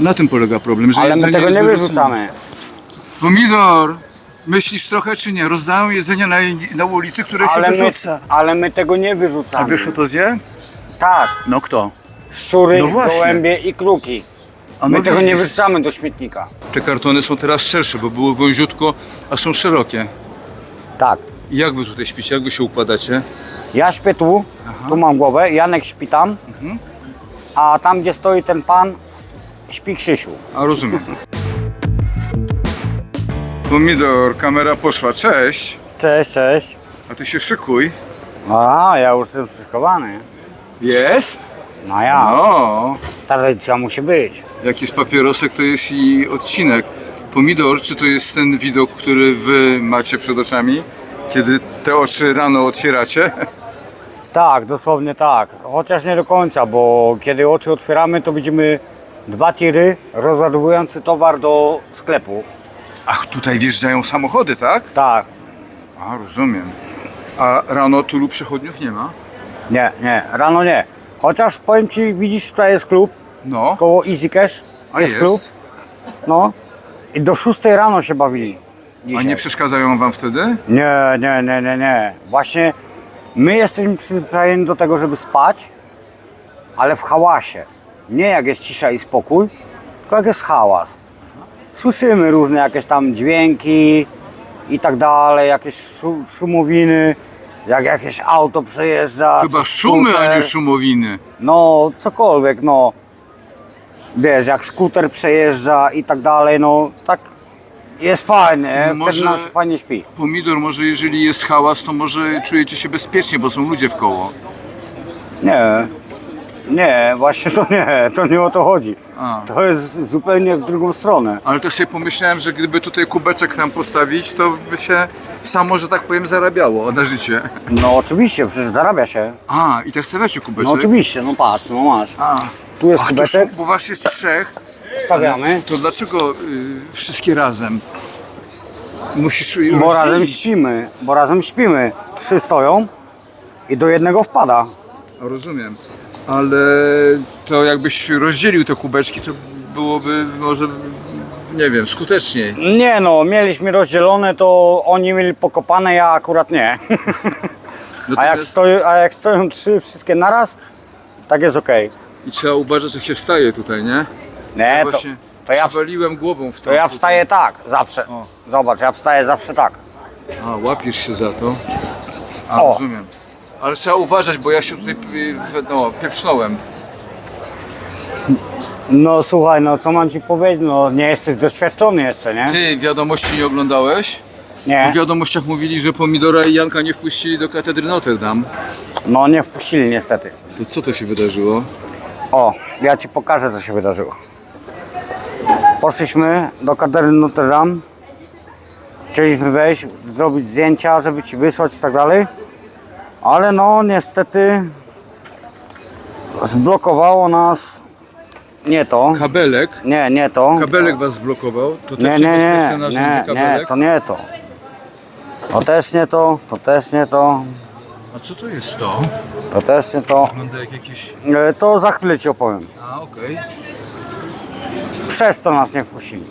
Na tym polega problem, że Ale my jedzenie tego jest nie wyrzucone. wyrzucamy. Pomidor, myślisz trochę czy nie? Rozdają jedzenie na, na ulicy, które się Ale my, wyrzuca. ale my tego nie A wyrzucamy. wiesz kto to zje? Tak, No kto? szczury, No właśnie. gołębie i kruki. A My no tego nie widzisz. wyrzucamy do śmietnika. Te kartony są teraz szersze, bo było wąziutko, a są szerokie. Tak. I jak wy tutaj śpicie? Jak wy się układacie? Ja śpię tu, tu mam głowę, Janek śpi tam, Mhm. a tam gdzie stoi ten pan, śpi Krzysiu. A rozumiem. Pomidor, kamera poszła, cześć. Cześć, cześć. A ty się szykuj. A, ja już jestem przyszykowany. Jest? No ja, No. tradycja musi być. Jak jest papierosek, to jest i odcinek. Pomidor, czy to jest ten widok, który wy macie przed oczami? Kiedy te oczy rano otwieracie? Tak, dosłownie tak. Chociaż nie do końca, bo kiedy oczy otwieramy, to widzimy dwa tiry rozładowujący towar do sklepu. Ach, tutaj wjeżdżają samochody, tak? Tak. A, rozumiem. A rano tylu przechodniów nie ma? Nie, nie, rano nie. Chociaż powiem Ci, widzisz, tutaj jest klub, No. koło Easy Cash A jest, jest. klub. No. I do 6 rano się bawili. A Dzisiaj. nie przeszkadzają wam wtedy? Nie, nie, nie, nie, nie. Właśnie my jesteśmy przyzwyczajeni do tego, żeby spać, ale w hałasie. Nie jak jest cisza i spokój, tylko jak jest hałas. Słyszymy różne jakieś tam dźwięki i tak dalej, jakieś szu- szumowiny, jak jakieś auto przejeżdża. Chyba szumy, a skuter. nie szumowiny. No, cokolwiek, no. Wiesz, jak skuter przejeżdża i tak dalej, no tak jest fajnie, No może- wtedy nam się fajnie śpi. Pomidor, może jeżeli jest hałas, to może czujecie się bezpiecznie, bo są ludzie w koło. Nie, nie, właśnie to nie, to nie o to chodzi. A. To jest zupełnie w drugą stronę. Ale też sobie pomyślałem, że gdyby tutaj kubeczek tam postawić, to by się samo, że tak powiem, zarabiało na życie. No oczywiście, przecież zarabia się. A, i tak stawiacie No kubeczek? oczywiście, no patrz, no masz. A, Tu jest Ach, to kubeczek, są, bo was jest trzech, stawiamy, to dlaczego y, wszystkie razem? Musisz bo razem rozdzielić. śpimy, bo razem śpimy. Trzy stoją i do jednego wpada. Rozumiem. Ale to jakbyś rozdzielił te kubeczki, to byłoby może, nie wiem, skuteczniej. Nie no, mieliśmy rozdzielone, to oni mieli pokopane, ja akurat nie. A jak, Natomiast- stoi, a jak stoją trzy wszystkie naraz, tak jest okej. I trzeba uważać, jak się wstaje tutaj, nie? Nie, to, Właśnie to, ja, przywaliłem głową w to. to ja wstaję tak, zawsze. O. Zobacz, ja wstaję zawsze tak. A, łapiesz się za to. A, O. rozumiem. Ale trzeba uważać, bo ja się tutaj y, no, pieprznąłem. No słuchaj, no co mam ci powiedzieć, no nie jesteś doświadczony jeszcze, nie? Ty wiadomości nie oglądałeś? Nie, W wiadomościach mówili, że Pomidora i Janka nie wpuścili do katedry Notre Dame. no nie wpuścili niestety. To co to się wydarzyło? O, ja ci pokażę co się wydarzyło. Poszliśmy do katedry Notre Dame. Chcieliśmy wejść, zrobić zdjęcia, żeby ci wysłać i tak dalej. Ale no niestety zblokowało nas nie to. Kabelek. Nie, nie to. Kabelek was zblokował. To Nie, też nie, nie, nie, nie, kabelek. to nie to. To też nie to, to też nie to, A co to jest to? to też nie to. Wygląda jak jakieś... E, To za chwilę ci opowiem. A, okej. Przez to nas nie wpuścili.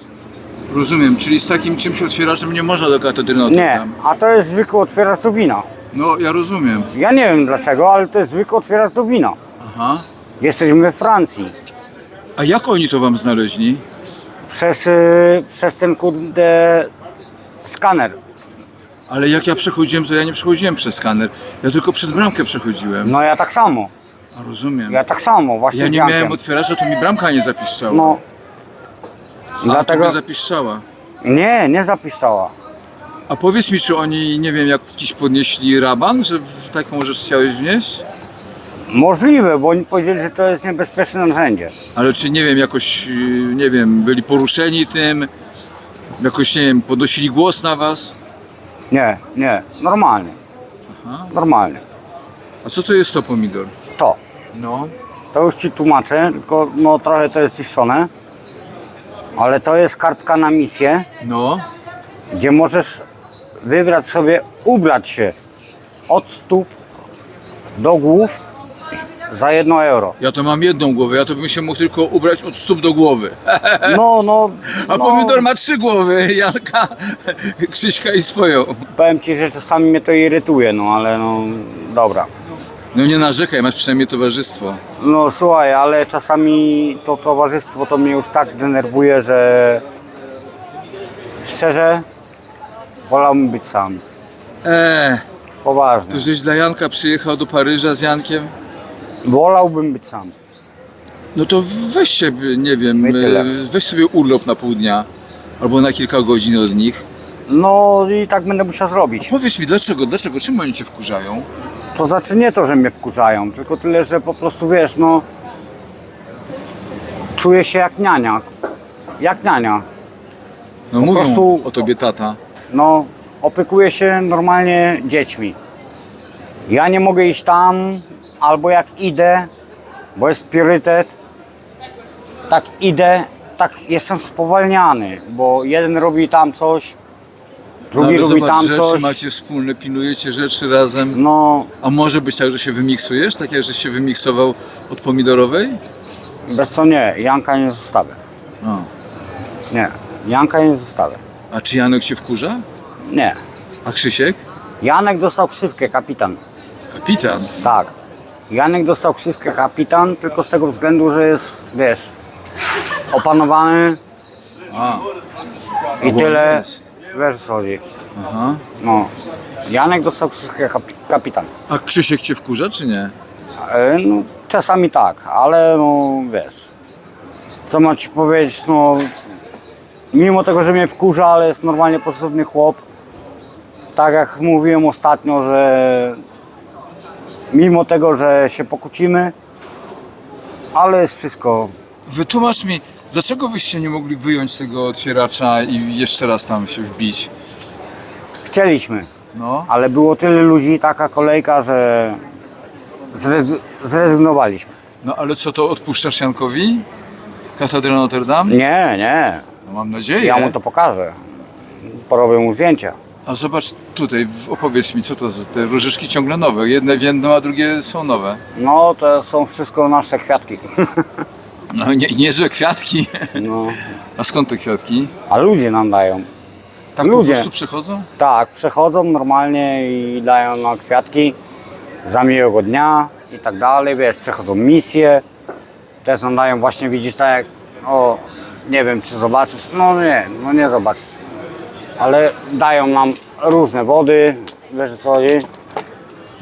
Rozumiem, czyli z takim czymś otwieraczem nie można do katedry Notre Nie, Dame. a to jest zwykły otwieracz wina. No, ja rozumiem. Ja nie wiem dlaczego, ale to jest zwykły otwieracz do wina. Aha. Jesteśmy we Francji. A jak oni to wam znaleźli? Przez, y, przez ten kurde skaner. Ale jak ja przechodziłem, to ja nie przechodziłem przez skaner. Ja tylko przez bramkę przechodziłem. No ja tak samo. A rozumiem. Ja tak samo, właśnie Ja z nie Jankiem. miałem otwieracza, to mi bramka nie zapiszczała. No. A Dlatego... tobie zapiszczała. Nie, nie zapiszczała. A powiedz mi, czy oni, nie wiem, jakiś podnieśli raban, że w taką rzecz chciałeś wnieść? Możliwe, bo oni powiedzieli, że to jest niebezpieczne narzędzie. Ale czy, nie wiem, jakoś, nie wiem, byli poruszeni tym? Jakoś, nie wiem, podnosili głos na was? Nie, nie, normalnie. Normalnie. A co to jest to pomidor? To. No. To już ci tłumaczę, tylko no trochę to jest ziszczone. Ale to jest kartka na misję, No. gdzie możesz wybrać sobie, ubrać się od stóp do głów Za jedno euro. Ja to mam jedną głowę, ja to bym się mógł tylko ubrać od stóp do głowy. No, no. A no, pomidor ma trzy głowy, Janka, Krzyśka i swoją. Powiem ci, że czasami mnie to irytuje, no ale no dobra. No nie narzekaj, masz przynajmniej towarzystwo. No słuchaj, ale czasami to towarzystwo to mnie już tak denerwuje, że szczerze wolałbym być sam. Eee, Poważnie. to żeś dla Janka przyjechał do Paryża z Jankiem? Wolałbym być sam. No to weź się, nie wiem, No i tyle. e, weź sobie urlop na pół dnia. Albo na kilka godzin od nich. No i tak będę musiał zrobić. Powiedz mi, dlaczego, dlaczego, czym oni cię wkurzają? To znaczy nie to, że mnie wkurzają, tylko tyle, że po prostu wiesz, no czuję się jak niania. Jak niania. No mówią prostu- o tobie tata. No, opiekuję się normalnie dziećmi. Ja nie mogę iść tam, albo jak idę, bo jest priorytet, tak idę, tak jestem spowalniany, bo jeden robi tam coś, drugi Nawet robi zobacz, tam rzeczy coś. macie wspólne, pilnujecie rzeczy razem. No, A może być tak, że się wymiksujesz? Tak jak żeś się wymiksował od pomidorowej? bez co nie, Janka nie zostawię. A. Nie, Janka nie zostawię. A czy Janek się wkurza? Nie. A Krzysiek? Janek dostał ksywkę kapitan. Kapitan. Tak. Janek dostał ksywkę kapitan tylko z tego względu, że jest, wiesz, opanowany A, i tyle. Wiesz o co chodzi. aha. No. Janek dostał kapi- kapitan. A Krzysiek cię wkurza, czy nie? E, no, czasami tak, ale no wiesz. Co mam ci powiedzieć, no. Mimo tego, że mnie wkurza, ale jest normalnie postępny chłop. Tak jak mówiłem ostatnio, że mimo tego, że się pokłócimy, ale jest wszystko Wytłumacz mi, dlaczego wyście nie mogli wyjąć tego otwieracza i jeszcze raz tam się wbić? Chcieliśmy, No. ale było tyle ludzi, taka kolejka, że zrez- zrezygnowaliśmy. No ale co to odpuszczasz Jankowi? Katedra Notre Dame? Nie, nie, No, mam nadzieję. ja mu to pokażę. Porobię mu zdjęcia. A zobacz tutaj, w- opowiedz mi, co to za te różyczki ciągle nowe. Jedne więdną, a drugie są nowe. No, to są wszystko nasze kwiatki. No nie, niezłe kwiatki. No, A skąd te kwiatki? a ludzie nam dają. Tak Ludzie. po prostu przechodzą? Tak, przechodzą normalnie i dają na kwiatki za miłego dnia i tak dalej, wiesz, przechodzą misje, też nam dają właśnie, widzisz, tak jak, o, nie wiem, czy zobaczysz, no nie, no nie zobaczysz, ale dają nam różne wody, wiesz co chodzi,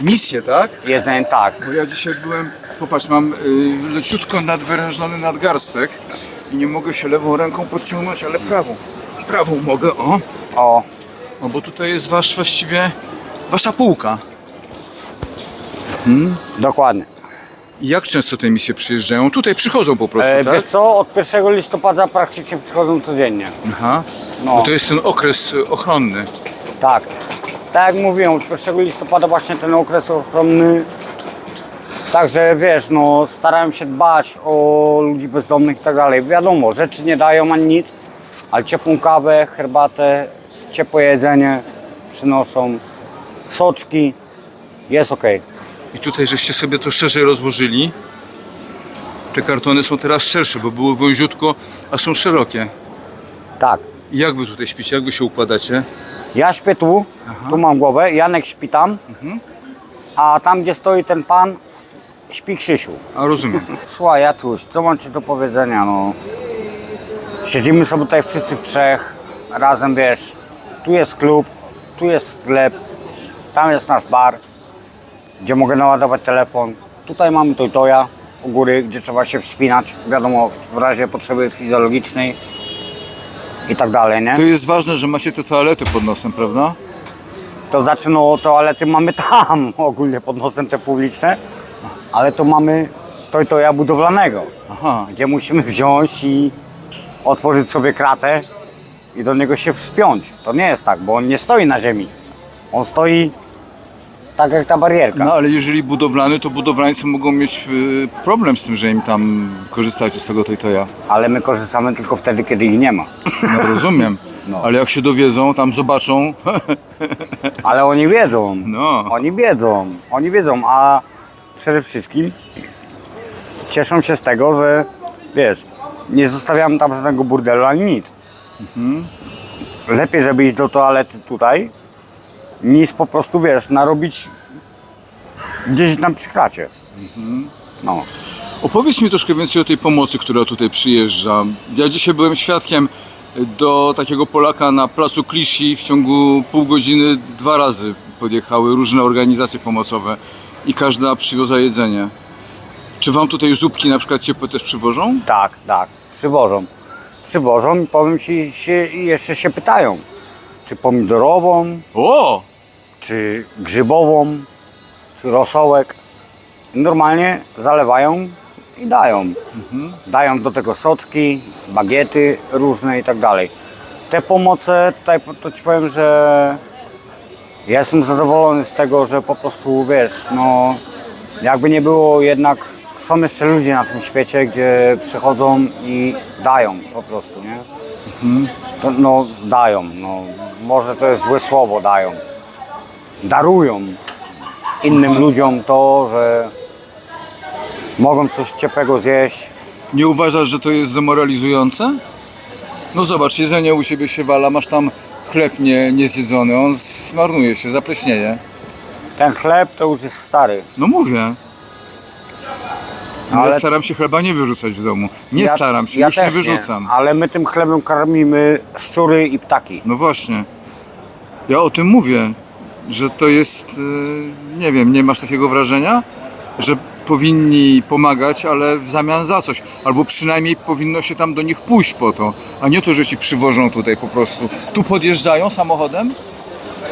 Misje, tak? jedzenie, tak, Bo ja dzisiaj byłem, popatrz, mam y, leciutko nadwyrężony nadgarstek i nie mogę się lewą ręką podciągnąć, ale prawą. Prawą mogę, o. o, O, bo tutaj jest wasz właściwie, wasza półka. dokładnie. Jak często te misje przyjeżdżają? Tutaj przychodzą po prostu, E, tak? wiesz co, od 1 listopada praktycznie przychodzą codziennie. Aha. No. Bo to jest ten okres y, ochronny. Tak. Tak jak mówiłem, od 1 listopada właśnie ten okres ochronny. Także wiesz, no starałem się dbać o ludzi bezdomnych i tak dalej. Wiadomo, rzeczy nie dają ani nic, ale ciepłą kawę, herbatę, ciepłe jedzenie przynoszą, soczki, jest ok. I tutaj żeście sobie to szerzej rozłożyli. Te kartony są teraz szersze, bo było wąziutko, a są szerokie. Tak. I jak wy tutaj śpicie? Jak wy się układacie? Ja śpię tu, tu mam głowę, Janek śpi tam, a tam gdzie stoi ten pan, śpi Krzysiu. A rozumiem. Słuchaj, Jacuś, co mam Ci do powiedzenia, no. Siedzimy sobie tutaj wszyscy w trzech, razem, wiesz, tu jest klub, tu jest sklep, tam jest nasz bar, gdzie mogę naładować telefon. Tutaj mamy Toytoja u góry, gdzie trzeba się wspinać, wiadomo, w razie potrzeby fizjologicznej i tak dalej, nie? To jest ważne, że macie te toalety pod nosem, prawda? To znaczy, no toalety mamy tam, ogólnie pod nosem te publiczne, ale to mamy Toytoja budowlanego. Aha. gdzie musimy wziąć i otworzyć sobie kratę i do niego się wspiąć. To nie jest tak, bo on nie stoi na ziemi. On stoi tak jak ta barierka. No ale jeżeli budowlany, to budowlańcy mogą mieć y, problem z tym, że im tam korzystacie z tego Toytoja. Ale my korzystamy tylko wtedy, kiedy ich nie ma. No rozumiem. No. Ale jak się dowiedzą, tam zobaczą, Ale oni wiedzą. no. Oni wiedzą. Oni wiedzą, a przede wszystkim cieszą się z tego, że wiesz, nie zostawiam tam żadnego burdelu ani nic. Lepiej, żeby iść do toalety tutaj, niż po prostu, wiesz, narobić gdzieś tam przy kracie. No. Opowiedz mi troszkę więcej o tej pomocy, która tutaj przyjeżdża. Ja dzisiaj byłem świadkiem do takiego Polaka na placu Kliszy w ciągu pół godziny dwa razy podjechały różne organizacje pomocowe i każda przywiozła jedzenie. Czy wam tutaj zupki na przykład ciepłe też przywożą? Tak, tak, przywożą. Przywożą i powiem ci, się, i jeszcze się pytają, czy pomidorową, O! czy grzybową, czy rosołek. Normalnie zalewają i dają. Dają do tego soczki, bagiety różne i tak dalej. Te pomoce, tutaj po- to ci powiem, że ja jestem zadowolony z tego, że po prostu wiesz, no jakby nie było jednak są jeszcze ludzie na tym świecie, gdzie przychodzą i dają po prostu, nie? To, no dają, no może to jest złe słowo, dają. Darują innym ludziom to, że mogą coś ciepłego zjeść. Nie uważasz, że to jest demoralizujące? No zobacz, jedzenie u siebie się wala, masz tam chleb nie, niezjedzony, on zmarnuje się, zapleśnieje. Ten chleb to już jest stary. No mówię. Ale, Ale- staram się chleba nie wyrzucać w domu. Nie Ja- staram się, ja już nie wyrzucam. ale my tym chlebem karmimy szczury i ptaki. No właśnie. Ja o tym mówię, że to jest, y, nie wiem, nie masz takiego wrażenia, że powinni pomagać, ale w zamian za coś. Albo przynajmniej powinno się tam do nich pójść po to, a nie to, że ci przywożą tutaj po prostu. Tu podjeżdżają samochodem,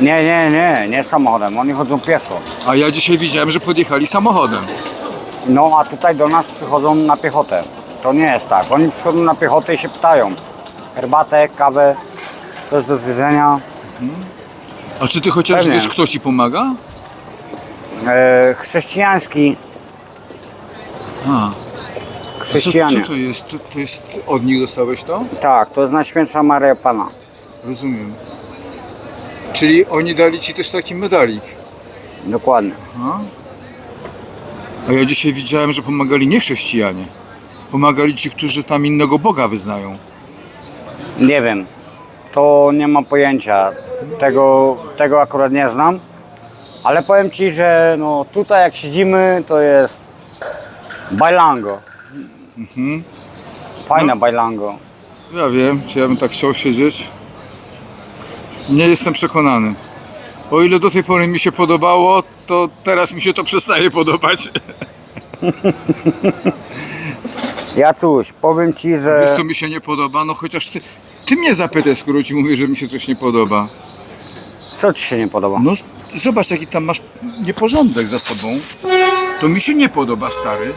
Nie, nie, nie, nie samochodem, oni chodzą pieszo. a ja dzisiaj widziałem, że podjechali samochodem. No a tutaj do nas przychodzą na piechotę. To nie jest tak. Oni przychodzą na piechotę i się pytają. Herbatę, kawę, coś do zjedzenia. A czy ty chociaż Pewnie. wiesz, kto ci pomaga? E, chrześcijański, A, co, chrześcijanie. co to jest? To, to jest? Od nich dostałeś to? Tak, to jest Najświętsza Maria Pana. Rozumiem. Czyli oni dali ci też taki medalik. Dokładnie. A ja dzisiaj widziałem, że pomagali nie chrześcijanie. Pomagali ci, którzy tam innego Boga wyznają. Nie wiem. To nie mam pojęcia. Tego, tego akurat nie znam. Ale powiem Ci, że no, tutaj jak siedzimy, to jest bajlango. Fajne bajlango. Ja wiem, czy ja bym tak chciał siedzieć. Nie jestem przekonany. O ile do tej pory mi się podobało, to teraz mi się to przestaje podobać. Jacuś, powiem Ci, że... Wiesz co mi się nie podoba? No chociaż ty, ty mnie zapytaj, skoro ci mówię, że mi się coś nie podoba. Co Ci się nie podoba? No zobacz jaki tam masz nieporządek za sobą. To mi się nie podoba, stary.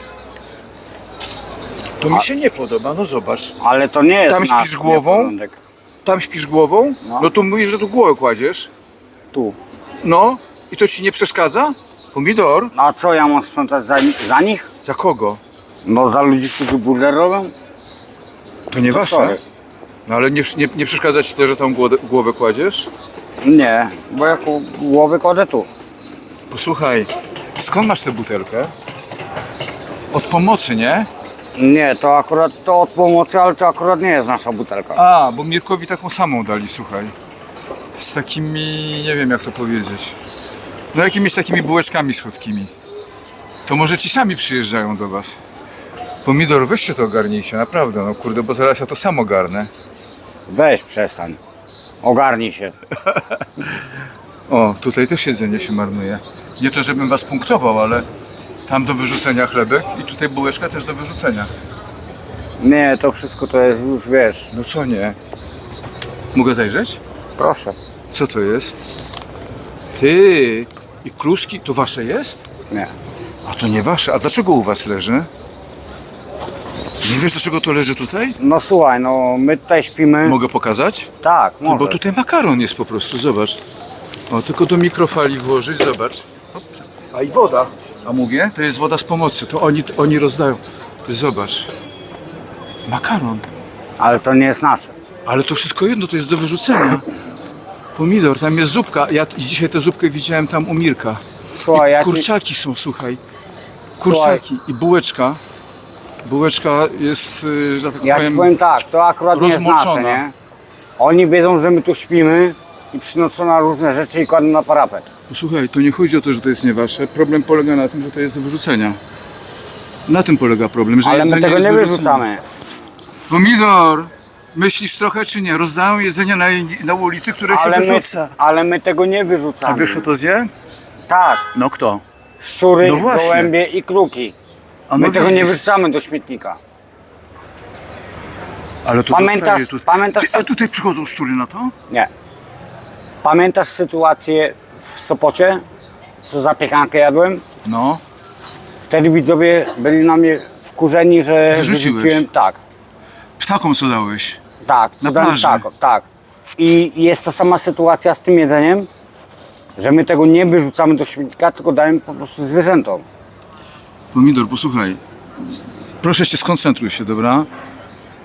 To mi się nie podoba, no zobacz. Ale to nie jest Tam nasz śpisz głową? nieporządek. Tam śpisz głową? No. No to mówisz, że tu głowę kładziesz. Tu. No i to ci nie przeszkadza? Pomidor? A co ja mam sprzątać za, za nich? Za kogo? No za ludzi, którzy burder robią? To nie wasze. sorry. No ale nie, nie, nie przeszkadza ci to, że tam głowę, głowę kładziesz? Nie, bo jako głowy kładę tu. Posłuchaj, skąd masz tę butelkę? Od pomocy, nie? Nie, to akurat to od pomocy, ale to akurat nie jest nasza butelka. A, bo Mirkowi taką samą dali, słuchaj. Z takimi, nie wiem jak to powiedzieć. No jakimiś takimi bułeczkami słodkimi. To może ci sami przyjeżdżają do was. Pomidor, weźcie to ogarnijcie, naprawdę, no kurde, bo zaraz ja to samo garnę. Weź przestań. Ogarnij się. O, tutaj też jedzenie się marnuje. Nie to, żebym was punktował, ale tam do wyrzucenia chlebek i tutaj bułeczka też do wyrzucenia. Nie, to wszystko to jest już, wiesz. No co nie? Mogę zajrzeć? Proszę. Co to jest? Ty! I kluski to wasze jest? Nie. A to nie wasze. A dlaczego u was leży? Nie wiesz dlaczego to leży tutaj? No słuchaj, no my tutaj śpimy. Mogę pokazać? Tak, No, bo tutaj makaron jest po prostu, zobacz. O, tylko do mikrofali włożyć, zobacz. Hop. A i woda. A mówię, to jest woda z pomocy, to oni, oni rozdają. Ty zobacz. Makaron. Ale to nie jest nasze. Ale to wszystko jedno, to jest do wyrzucenia. Pomidor, tam jest zupka. Ja dzisiaj tę zupkę widziałem tam u Mirka. Słuchaj, I ja ci, kurczaki są, słuchaj. Kurczaki i bułeczka. Bułeczka jest, y, że tak Ja powiem, ci powiem tak, to akurat nie jest nasze, rozmoczona. nie? Oni wiedzą, że my tu śpimy i przynoszą na różne rzeczy i kładą na parapet. Posłuchaj, to nie chodzi o to, że to jest nie wasze. Problem polega na tym, że to jest do wyrzucenia. Na tym polega problem, że Ale my jedzenie tego jest nie wyrzucamy. Pomidor! Myślisz trochę czy nie? Rozdają jedzenie na, na ulicy, które Ale się my, wyrzuca. ale my tego nie wyrzucamy. A wiesz kto to zje? Tak, No kto? szczury, No właśnie. gołębie i kruki. A My no tego nie widzisz. wyrzucamy do śmietnika. Ale to Pamiętasz- zostaje tutaj. pamiętasz- Ty, a tutaj przychodzą szczury na to? Nie. Pamiętasz sytuację w Sopocie, co zapiekankę jadłem? No. Wtedy widzowie byli na mnie wkurzeni, że Wyrzuciłeś. wyrzuciłem tak. Ptakom co dałeś? Tak, Na dałem plaży. tak, tak. I jest ta sama sytuacja z tym jedzeniem, że my tego nie wyrzucamy do śmietnika, tylko dajemy po prostu zwierzętom. Pomidor, posłuchaj. Proszę cię, skoncentruj się, dobra?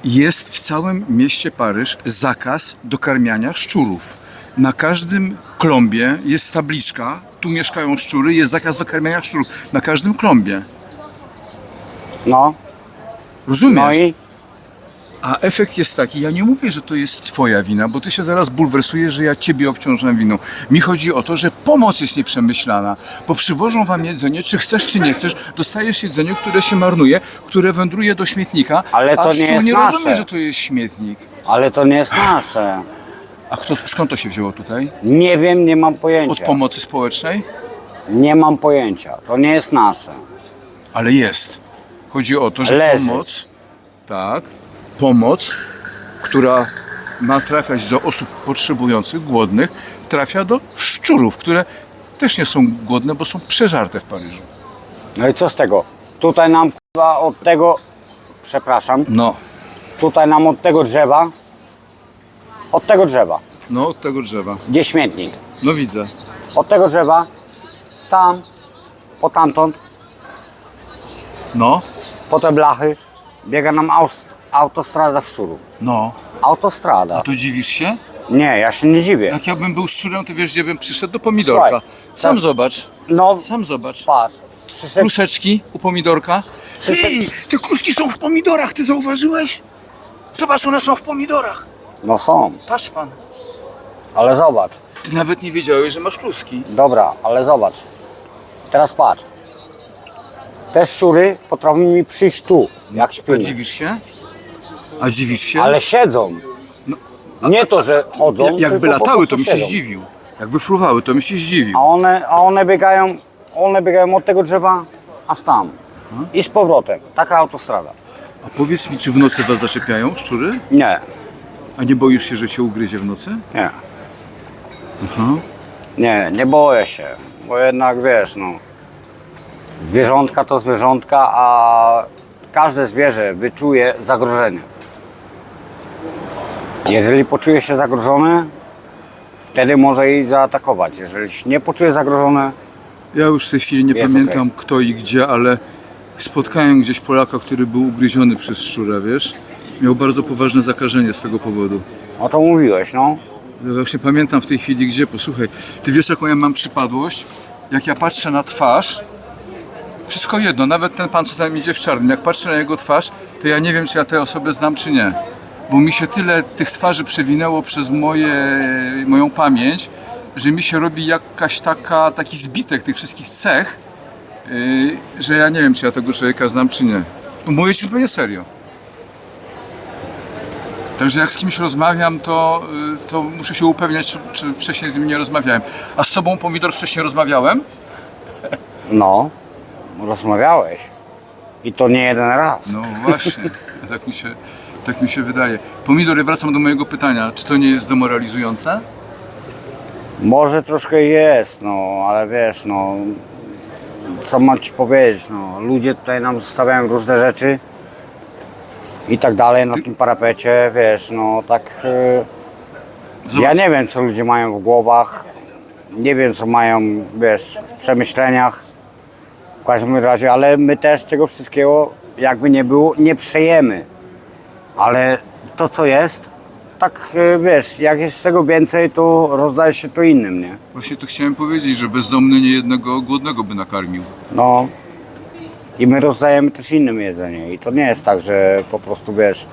Jest w całym mieście Paryż zakaz dokarmiania szczurów. Na każdym klombie jest tabliczka, tu mieszkają szczury, jest zakaz dokarmiania szczurów. Na każdym klombie. No, Rozumiesz? no i A efekt jest taki, ja nie mówię, że to jest twoja wina, bo ty się zaraz bulwersujesz, że ja ciebie obciążam winą. Mi chodzi o to, że pomoc jest nieprzemyślana, bo przywożą wam jedzenie, czy chcesz, czy nie chcesz, dostajesz jedzenie, które się marnuje, które wędruje do śmietnika, Ale to a nie jest nie nasze. rozumie, że to jest śmietnik. ale to nie jest nasze. A kto, skąd to się wzięło tutaj? Nie wiem, nie mam Od pojęcia. pomocy społecznej? Nie mam pojęcia. To nie jest nasze. Ale jest. Chodzi o to, że Leży. pomoc, tak, pomoc, która ma trafiać do osób potrzebujących, głodnych, trafia do szczurów, które też nie są głodne, bo są przeżarte w Paryżu. No i co z tego? Tutaj nam chyba od tego, przepraszam, No, tutaj nam od tego drzewa, od tego drzewa, no od tego drzewa. gdzie śmietnik, No widzę. od tego drzewa, tam, po tamtąd, No, po te blachy, biega nam aus, autostrada szczurów. no. Autostrada. A to dziwisz się? Nie, ja się nie dziwię. Jak ja bym był szczurem, to wiesz, gdzie bym przyszedł? Do pomidorka. Słuchaj, Sam tak. zobacz. No, Sam zobacz. patrz, przyszedł, Kluseczki u pomidorka. Ty, te kluski są w pomidorach, ty zauważyłeś? Zobacz, one są w pomidorach. no są, Patrz pan. ale zobacz. Ty nawet nie wiedziałeś, że masz kluski. Dobra, ale zobacz. Teraz patrz. Te szczury potrafią mi przyjść tu, jak A śpimy. dziwisz się? A dziwisz się? Ale siedzą. Nie to, że chodzą. Ja- Jakby tylko po latały, to prostu bym się siedzą. zdziwił. Jakby fruwały, to bym się zdziwił. A one, a one biegają, one biegają od tego drzewa aż tam. I z powrotem. Taka autostrada. A powiedz mi, czy w nocy was zaczepiają szczury? Nie, A nie boisz się, że cię ugryzie w nocy? nie. Nie, nie boję się. Bo jednak wiesz, no. Zwierzątka to zwierzątka, a każde zwierzę wyczuje zagrożenie. Jeżeli poczuje się zagrożone, wtedy może jej zaatakować. Jeżeli się nie poczuje zagrożone, Ja już w tej chwili nie Jest pamiętam kto i gdzie, ale spotkałem gdzieś Polaka, który był ugryziony przez szczura, wiesz? Miał bardzo poważne zakażenie z tego powodu. o to mówiłeś, no. Ja właśnie pamiętam w tej chwili gdzie, posłuchaj, ty wiesz jaką ja mam przypadłość? Jak ja patrzę na twarz, wszystko jedno, nawet ten pan co tam idzie w czarnym, jak patrzę na jego twarz, to ja nie wiem czy ja tę osobę znam czy nie. Bo mi się tyle tych twarzy przewinęło przez moje, moją pamięć, że mi się robi jakaś taka, taki zbitek tych wszystkich cech, yy, że ja nie wiem czy ja tego człowieka znam czy nie. Mówię ci zupełnie serio. Także jak z kimś rozmawiam, to, y, to muszę się upewniać, czy, czy wcześniej z nim nie rozmawiałem. A z tobą, Pomidor, wcześniej rozmawiałem? No, rozmawiałeś. I to nie jeden raz. No właśnie, tak mi się, tak mi się wydaje. Pomidor, ja wracam do mojego pytania. Czy to nie jest demoralizujące? Może troszkę jest, no, ale wiesz, no, co mam ci powiedzieć, no, ludzie tutaj nam zostawiają różne rzeczy i tak dalej na tym parapecie, wiesz, no, tak, e, Zobacz, ja nie wiem, co ludzie mają w głowach, nie wiem, co mają, wiesz, w przemyśleniach, w każdym razie, ale my też tego wszystkiego, jakby nie było, nie przejemy, ale to, co jest, tak, e, wiesz, jak jest tego więcej, to rozdaje się to innym, nie? Właśnie to chciałem powiedzieć, że bezdomny nie jednego głodnego by nakarmił. No, I my rozdajemy też innym jedzenie. I to nie jest tak, że po prostu wiesz,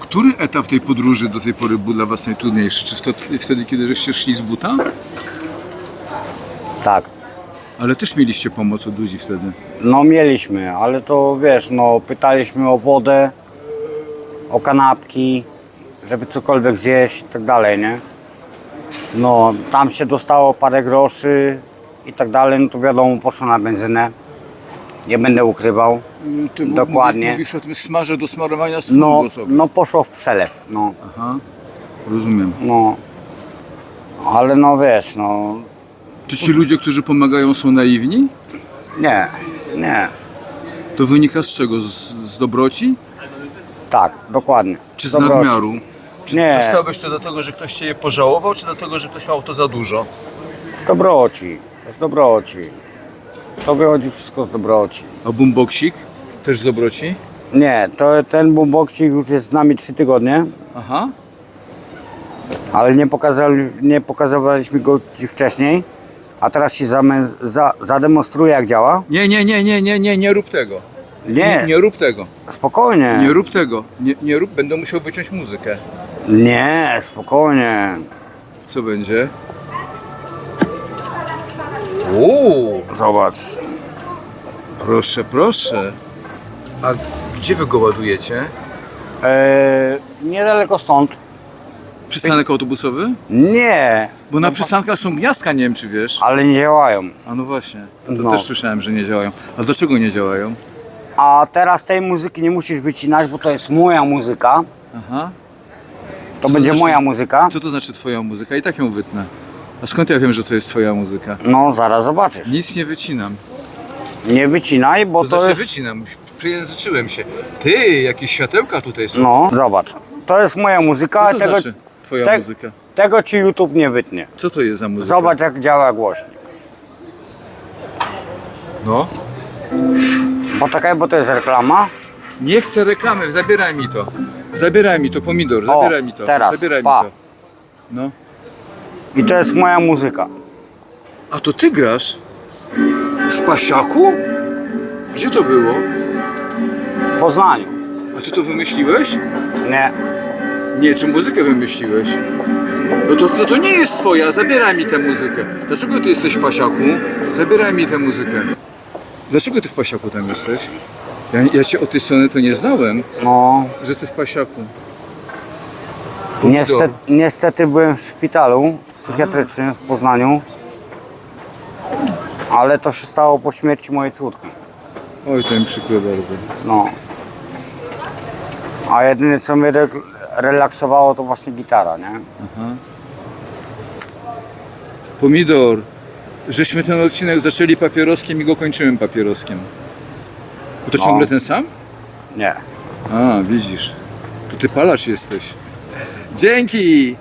Który etap tej podróży do tej pory był dla Was najtrudniejszy? Czy wtedy, wtedy kiedy żeście szli z buta? tak. Ale też mieliście pomoc od ludzi wtedy. No mieliśmy, ale to wiesz, no pytaliśmy o wodę, o kanapki, żeby cokolwiek zjeść i tak dalej, nie? No, tam się dostało parę groszy i tak dalej, no to wiadomo, poszło na benzynę. Nie będę ukrywał. Ty mu- Dokładnie. Mówisz, mówisz o tym smarze do smarowania sól No, głosowych. no poszło w przelew, no, Aha, rozumiem. no. Ale no wiesz, no, Czy ci ludzie, którzy pomagają są naiwni? nie, nie, To wynika z czego? Z, z dobroci? Tak, dokładnie. Czy z Dobroci. nadmiaru? Czy Nie. dostałeś to dlatego, że ktoś cię je pożałował, czy dlatego, że ktoś miał to za dużo? Z dobroci, z dobroci. To wychodzi wszystko z dobroci. A bumboksik? Też z dobroci? Nie, to ten boomboxik już jest z nami trzy tygodnie, Aha. ale nie, pokazali, nie pokazywaliśmy go wcześniej, a teraz ci zamę, za, zademonstruję jak działa. Nie, nie, nie, nie, nie, nie, nie rób tego. Nie, Nie, nie rób tego. spokojnie. Nie rób tego. Nie, nie rób, będę musiał wyciąć muzykę. Nie, spokojnie. Co będzie? Uuu, Zobacz. proszę, proszę. A gdzie wy go ładujecie? Eee, niedaleko stąd. Przystanek autobusowy? Nie, Bo na przystankach są gniazdka, nie wiem czy wiesz. ale nie działają. A no właśnie, to No. też słyszałem, że nie działają. A dlaczego nie działają? A teraz tej muzyki nie musisz wycinać, bo to jest moja muzyka. Aha. To będzie znaczy- moja muzyka. Co to znaczy twoja muzyka? I tak ją wytnę. A skąd ja wiem, że to jest twoja muzyka? No, zaraz zobaczysz. Nic nie wycinam. Nie wycinaj, bo To, to, znaczy jest... wycinam. Przejęzyczyłem się. Ty, jakieś światełka tutaj są. No, zobacz. To jest moja muzyka, Co to tego, znaczy twoja te- muzyka? tego ci YouTube nie wytnie. Co to jest za muzyka? Zobacz jak działa głośnik. No. Poczekaj, bo to jest reklama. Nie chcę reklamy, zabieraj mi to. Zabieraj mi to, pomidor, zabieraj mi to. teraz, zabieraj pa. mi to. No. I to jest moja muzyka. A to ty grasz? W pasiaku? Gdzie to było? W Poznaniu. A ty to wymyśliłeś? Nie. Nie, czy muzykę wymyśliłeś? No to, to, to nie jest twoja, zabieraj mi tę muzykę. Dlaczego ty jesteś w pasiaku? Zabieraj mi tę muzykę. Dlaczego ty w pasiaku tam jesteś? Ja, ja cię od tej strony to nie znałem, No, że ty w pasiaku. niestety, niestety byłem w szpitalu psychiatrycznym w Poznaniu. Ale to się stało po śmierci mojej córki. Oj, to mi przykro bardzo. No. A jedyne co mnie re- relaksowało to właśnie gitara, nie? Pomidor, żeśmy ten odcinek zaczęli papieroskiem i go kończymy papieroskiem. Bo to No. ciągle ten sam? Nie. A, widzisz. To ty palacz jesteś. Dzięki!